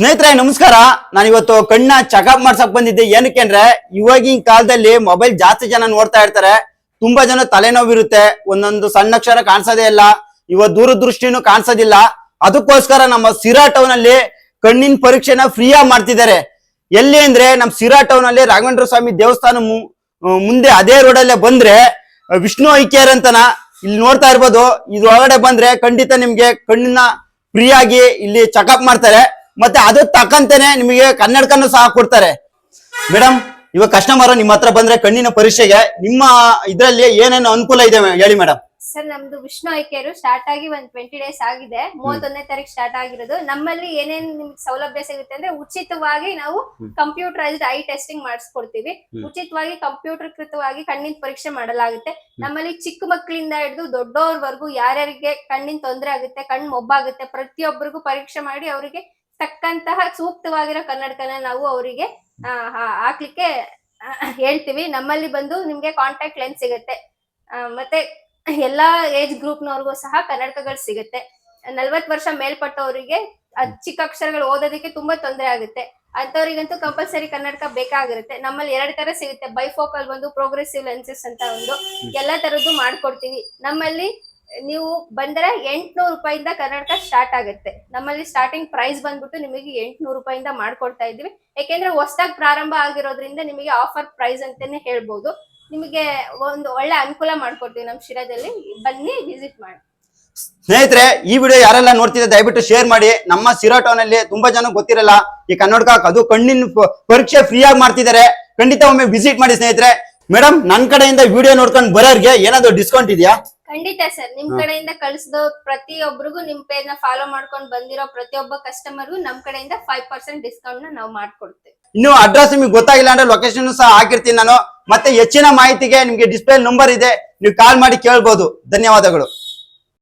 ಸ್ನೇಹಿತರೆ, ನಮಸ್ಕಾರ. ನಾನು ಇವತ್ತು ಕಣ್ಣ ಚೆಕಪ್ ಮಾಡ್ಸಕ್ ಬಂದಿದ್ದೆ. ಏನಕ್ಕೆ ಅಂದ್ರೆ, ಇವಾಗಿನ ಕಾಲದಲ್ಲಿ ಮೊಬೈಲ್ ಜಾಸ್ತಿ ಜನ ನೋಡ್ತಾ ಇರ್ತಾರೆ. ತುಂಬಾ ಜನ ತಲೆನೋವಿರುತ್ತೆ. ಒಂದೊಂದು ಸಣ್ಣ ಅಕ್ಷರ ಕಾಣಿಸೋದೇ ಇಲ್ಲ. ಇವತ್ತು ದೂರದೃಷ್ಟಿನೂ ಕಾಣಿಸೋದಿಲ್ಲ. ಅದಕ್ಕೋಸ್ಕರ ನಮ್ಮ ಸಿರಾ ಟೌನ್ ಅಲ್ಲಿ ಕಣ್ಣಿನ ಪರೀಕ್ಷೆನ ಫ್ರೀಯಾಗಿ ಮಾಡ್ತಿದ್ದಾರೆ. ಎಲ್ಲಿ ಅಂದ್ರೆ ನಮ್ಮ ಸಿರಾ ಟೌನ್ ಅಲ್ಲಿ ರಾಘವೇಂದ್ರ ಸ್ವಾಮಿ ದೇವಸ್ಥಾನ ಮುಂದೆ ಅದೇ ರೋಡಲ್ಲೇ ಬಂದ್ರೆ ವಿಷ್ಣು ಐಕ್ಯರ್ ಅಂತನ ಇಲ್ಲಿ ನೋಡ್ತಾ ಇರ್ಬೋದು. ಇದ್ರೊಳಗಡೆ ಬಂದ್ರೆ ಖಂಡಿತ ನಿಮ್ಗೆ ಕಣ್ಣಿನ ಫ್ರೀ ಆಗಿ ಇಲ್ಲಿ ಚೆಕಪ್ ಮಾಡ್ತಾರೆ. ಮತ್ತೆ ಅದು ತಕ್ಕಂತೇನೆ ನಿಮಗೆ ಕನ್ನಡಕನ್ನು ಸಹ ಕೊಡ್ತಾರೆ. ಮೇಡಮ್ ಇವಾಗ ಕಸ್ಟಮರ್ ನಿಮ್ಮ ಹತ್ರ ಬಂದ್ರೆ ಕಣ್ಣಿನ ಪರೀಕ್ಷೆಗೆ ನಿಮ್ಮ ಇದ್ರಲ್ಲಿ ಏನೇನು ಅನುಕೂಲ ಇದೆ ಹೇಳಿ ಮೇಡಮ್ ಸರ್ ನಮ್ದು ವಿಷ್ಣು ಐಕ್ಯರು ಸ್ಟಾರ್ಟ್ ಆಗಿ ಒಂದ್ ಟ್ವೆಂಟಿ ಡೇಸ್ ಆಗಿದೆ. ಮೂವತ್ತೊಂದನೇ ತಾರೀಕು ಸ್ಟಾರ್ಟ್ ಆಗಿರೋದು. ನಮ್ಮಲ್ಲಿ ಏನೇನ್ ನಿಮ್ಗೆ ಸೌಲಭ್ಯ ಸಿಗುತ್ತೆ ಅಂದ್ರೆ ಉಚಿತವಾಗಿ ನಾವು ಕಂಪ್ಯೂಟರೈಸ್ಡ್ ಐ ಟೆಸ್ಟಿಂಗ್ ಮಾಡಿಸ್ಕೊಡ್ತೀವಿ. ಉಚಿತವಾಗಿ ಕಂಪ್ಯೂಟರ್ ಕೃತವಾಗಿ ಕಣ್ಣಿನ ಪರೀಕ್ಷೆ ಮಾಡಲಾಗುತ್ತೆ. ನಮ್ಮಲ್ಲಿ ಚಿಕ್ಕ ಮಕ್ಕಳಿಂದ ಹಿಡಿದು ದೊಡ್ಡವ್ರವರೆಗೂ ಯಾರ್ಯಾರಿಗೆ ಕಣ್ಣಿನ ತೊಂದರೆ ಆಗುತ್ತೆ ಕಣ್ಣು ಮೊಬ್ಬಾಗುತ್ತೆ ಪ್ರತಿಯೊಬ್ಬರಿಗೂ ಪರೀಕ್ಷೆ ಮಾಡಿ ಅವರಿಗೆ ತಕ್ಕಂತಹ ಸೂಕ್ತವಾಗಿರೋ ಕನ್ನಡಕನ ನಾವು ಅವರಿಗೆ ಹಾಕ್ಲಿಕ್ಕೆ ಹೇಳ್ತೀವಿ. ನಮ್ಮಲ್ಲಿ ಬಂದು ನಿಮ್ಗೆ ಕಾಂಟ್ಯಾಕ್ಟ್ ಲೆನ್ಸ್ ಸಿಗುತ್ತೆ. ಮತ್ತೆ ಎಲ್ಲಾ ಏಜ್ ಗ್ರೂಪ್ನವ್ರಿಗೂ ಸಹ ಕನ್ನಡಕಗಳು ಸಿಗುತ್ತೆ. ನಲ್ವತ್ ವರ್ಷ ಮೇಲ್ಪಟ್ಟವರಿಗೆ ಚಿಕ್ಕ ಅಕ್ಷರಗಳು ಓದೋದಕ್ಕೆ ತುಂಬಾ ತೊಂದರೆ ಆಗುತ್ತೆ. ಅಂತವ್ರಿಗಂತೂ ಕಂಪಲ್ಸರಿ ಕನ್ನಡಕ ಬೇಕಾಗಿರುತ್ತೆ. ನಮ್ಮಲ್ಲಿ ಎರಡ್ ತರ ಸಿಗುತ್ತೆ. ಬೈಫೋಕಲ್ ಒಂದು ಪ್ರೋಗ್ರೆಸಿವ್ ಲೆನ್ಸಸ್ ಅಂತ ಒಂದು. ಎಲ್ಲಾ ತರದ್ದು ಮಾಡ್ಕೊಡ್ತೀವಿ. ನಮ್ಮಲ್ಲಿ ನೀವು ಬಂದ್ರೆ ಎಂಟ್ನೂರು ರೂಪಾಯಿಂದ ಕನ್ನಡಕ ಸ್ಟಾರ್ಟ್ ಆಗುತ್ತೆ. ನಮ್ಮಲ್ಲಿ ಸ್ಟಾರ್ಟಿಂಗ್ ಪ್ರೈಸ್ ಬಂದ್ಬಿಟ್ಟು ನಿಮಗೆ ಎಂಟ್ನೂರು ರೂಪಾಯಿಂದ ಮಾಡ್ಕೊಡ್ತಾ ಇದೀವಿ ಯಾಕೆಂದ್ರೆ ಹೊಸದಾಗಿ ಪ್ರಾರಂಭ ಆಗಿರೋದ್ರಿಂದ ನಿಮಗೆ ಆಫರ್ ಪ್ರೈಸ್ ಅಂತಾನೆ ಹೇಳ್ಬೋದು. ನಿಮಗೆ ಒಂದು ಒಳ್ಳೆ ಅನುಕೂಲ ಮಾಡ್ಕೊಡ್ತೀವಿ ನಮ್ಮ ಶಿರಾದಲ್ಲಿ. ಬನ್ನಿ ವಿಸಿಟ್ ಮಾಡಿ. ಸ್ನೇಹಿತರೆ, ಈ ವಿಡಿಯೋ ಯಾರೆಲ್ಲ ನೋಡ್ತಿದ್ರೆ ದಯವಿಟ್ಟು ಶೇರ್ ಮಾಡಿ. ನಮ್ಮ ಸಿರಾ ಟೌನ್ ಅಲ್ಲಿ ತುಂಬಾ ಜನ ಗೊತ್ತಿರಲ್ಲ, ಈ ಕನ್ನಡಕ ಅದು ಕಣ್ಣಿನ ಪರೀಕ್ಷೆ ಫ್ರೀ ಆಗಿ ಮಾಡ್ತಿದ್ದಾರೆ. ಖಂಡಿತ ಒಮ್ಮೆ ವಿಸಿಟ್ ಮಾಡಿ ಸ್ನೇಹಿತರೆ. ಮೇಡಮ್ ನನ್ ಕಡೆಯಿಂದ ವಿಡಿಯೋ ನೋಡ್ಕೊಂಡು ಬರೋರಿಗೆ ಏನಾದ್ರು ಡಿಸ್ಕೌಂಟ್ ಇದೆಯಾ? ಖಂಡಿತ ಸರ್. ನಿಮ್ ಕಡೆಯಿಂದ ಕಳಿಸಿದ ಪ್ರತಿಯೊಬ್ಬರಿಗೂ ನಿಮ್ ಪೇಜ್ನ ಫಾಲೋ ಮಾಡ್ಕೊಂಡು ಬಂದಿರೋ ಪ್ರತಿಯೊಬ್ಬ ಕಸ್ಟಮರ್ಗೂ ನಮ್ ಕಡೆಯಿಂದ ಫೈವ್ ಪರ್ಸೆಂಟ್ ಡಿಸ್ಕೌಂಟ್ನ ನಾವು ಮಾಡ್ಕೊಡ್ತೇವೆ. ಇನ್ನು ಅಡ್ರೆಸ್ ನಿಮಗೆ ಗೊತ್ತಾಗಿಲ್ಲ ಅಂದ್ರೆ ಲೊಕೇಶನ್ ಸಹ ಹಾಕಿರ್ತೀನಿ ನಾನು. ಮತ್ತೆ ಹೆಚ್ಚಿನ ಮಾಹಿತಿಗೆ ನಿಮ್ಗೆ ಡಿಸ್ಪ್ಲೇ ನಂಬರ್ ಇದೆ. ನೀವು ಕಾಲ್ ಮಾಡಿ ಕೇಳ್ಬೋದು. ಧನ್ಯವಾದಗಳು.